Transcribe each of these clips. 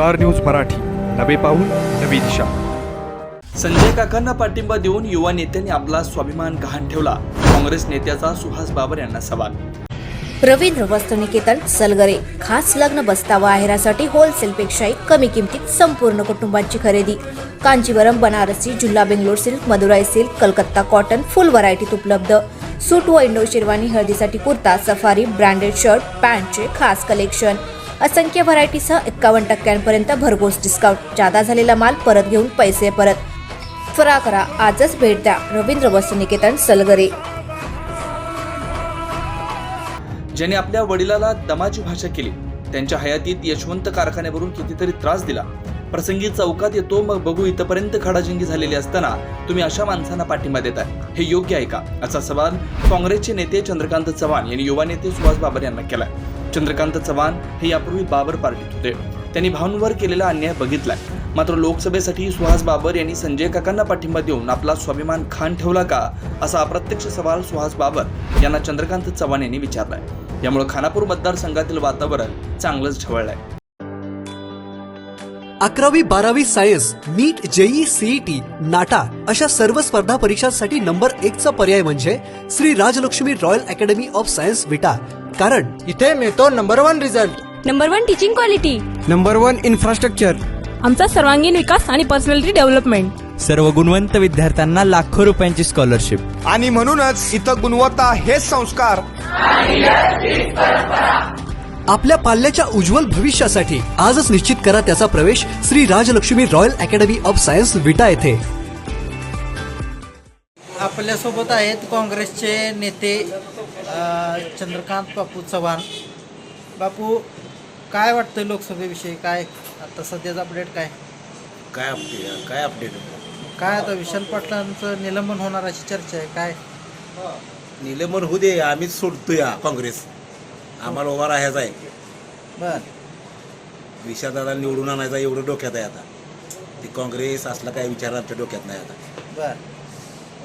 Star news Marathi. नवे पाऊल नवी दिशा. संजय काकांना पाठिंबा देऊन युवा नेत्यांनी आपला स्वाभिमान गहाण ठेवला. काँग्रेस नेत्याचा सुहास बाबर यांना सवाल. रवींद्र वस्त्रनिकेतन सलगरे. खास लग्न बसतावा आहेरासाठी होलसेलपेक्षाही कमी किमतीत संपूर्ण कुटुंबाची खरेदी. Kanjeevaram Banarasi जुल्ला Bangalore silk Madurai silk Calcutta cotton full व्हरायटीत उपलब्ध. सूट व इंडो शेरवानी हळदीसाठी कुर्ता सफारी ब्रँडेड शर्ट पॅन्टचे खास कलेक्शन असंख्य व्हरायटीसह एक्कावन्न टक्क्यांपर्यंत भरघोस डिस्काउंट जादा झालेला माल परत घेऊन पैसे परत. फरा करा आजच भेट द्या. रवींद्र वस्त्रनिकेतन सलगरे. ज्याने आपल्या वडिलाला दमाची भाषा केली त्यांच्या हयातीत यशवंत कारखान्यावरून कितीतरी त्रास दिला. प्रसंगी चौकात येतो मग बघू इथपर्यंत खडाजंगी झालेली असताना तुम्ही अशा माणसांना पाठिंबा देताय. हे योग्य आहे का? असा सवाल काँग्रेसचे नेते चंद्रकांत चव्हाण यांनी युवा नेते सुभाष बाबर यांना केलाय. चंद्रकांत चव्हाण हे यापूर्वी बाबर पार्टीत होते. त्यांनी भाऊंवर केलेला अन्याय बघितलाय. मात्र लोकसभेसाठी सुहास बाबर यांनी संजय काकांना पाठिंबा देऊन आपला स्वाभिमान खान ठेवला का असा अप्रत्यक्ष सवाल सुहास बाबर यांना चंद्रकांत चव्हाण यांनी विचारलाय. यामुळे खानापूर मतदारसंघातील वातावरण चांगलंच ढवळलंय. अकरावी बारावी science NEET JEE CET NATA अशा सर्व स्पर्धा परीक्षांसाठी नंबर एक चा पर्याय म्हणजे Shri Rajlakshmi royal academy of science Vita. कारण इथे मिळतो number one result number one teaching quality number one infrastructure आमचा सर्वांगीण विकास आणि पर्सनॅलिटी डेव्हलपमेंट सर्व गुणवंत विद्यार्थ्यांना लाखो रुपयांची स्कॉलरशिप आणि म्हणूनच इथं गुणवत्ता हेच संस्कार. आपल्या पाल्याच्या उज्ज्वल भविष्यासाठी आजच निश्चित करा त्याचा प्रवेश Shri Rajlakshmi royal academy of science Vita येथे. आपल्यासोबत आहेत काँग्रेसचे नेते चंद्रकांत बापू चव्हाण. बापू काय वाटतं लोकसभेविषयी? काय? आता सध्याचं अपडेट काय? काय अपडेट काय अपडेट काय आता विशाल पाटलांचं निलंबन होणार अशी चर्चा आहे. काय? निलंबन होऊ दे आम्हीच सोडतो या काँग्रेस. आम्हाला उभा राहायचा आहे. बर. विषादाला निवडून आणायचा एवढं डोक्यात आहे आता. ते काँग्रेस असला काय विचार आमच्या डोक्यात नाही आता. बर.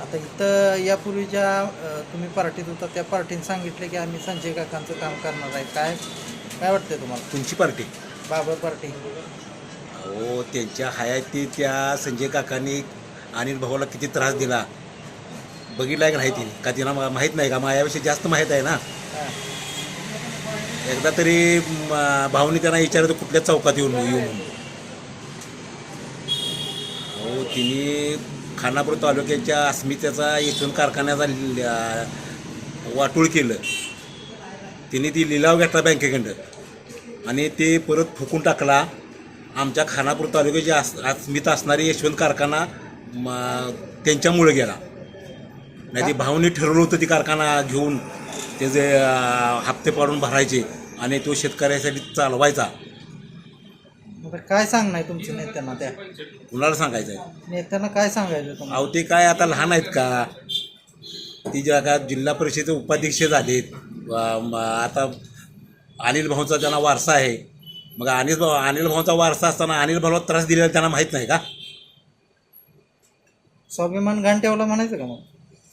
आता इथं यापूर्वी ज्या तुम्ही पार्टीत होता त्या पार्टीने सांगितलं की आम्ही संजय काकांचं काम करणार आहे. काय काय वाटतंय तुम्हाला? तुमची पार्टी? बाबर पार्टी. हो त्यांच्या हयाती त्या संजय काकांनी अनिल भाऊला किती त्रास दिला. बघितलाय का नाही तिने का तिला मा- माहीत नाही का? माझ्याविषयी जास्त माहीत आहे ना? हां. एकदा तरी म, भाऊनी त्यांना विचारलं कुठल्या चौकात येऊन येऊ म्हणून? हो तिने खानापूर तालुक्याच्या अस्मितेचा यशवंत कारखान्याचा वाटूळ वाटोळ केलं. तिने ती लिलाव घेतला बँकेकडं. आणि ते परत फुकून टाकला. आमच्या खानापूर तालुक्याची अस अस्मिता असणारी यशवंत कारखाना त्यांच्यामुळे गेला. नाही ती भाऊनी ठरवलं होतं ती कारखाना घेऊन त्याचे हप्ते पाडून भरायचे आणि तो शेतकऱ्यासाठी चालवायचा. आता काय सांगणं आहे तुमच्या नेत्यांना त्या? कुणाला सांगायचं आहे नेत्यांना काय सांगायचं तुम्हाला? अहो ते काय आता लहान आहेत का? ती ज्या का जिल्हा परिषदेचे उपाध्यक्ष झालेत. व- म- आता अनिल भाऊचा त्यांना वारसा आहे. मग अनिल भाऊ अनिल भाऊचा वारसा असताना अनिल भाऊला त्रास दिलेला त्यांना माहीत नाही का? स्वाभिमान घाण ठेवला म्हणायचं का मग?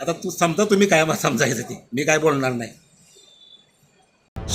आता तू समजा तुम्ही काय समजायचं ते. मी काय बोलणार नाही.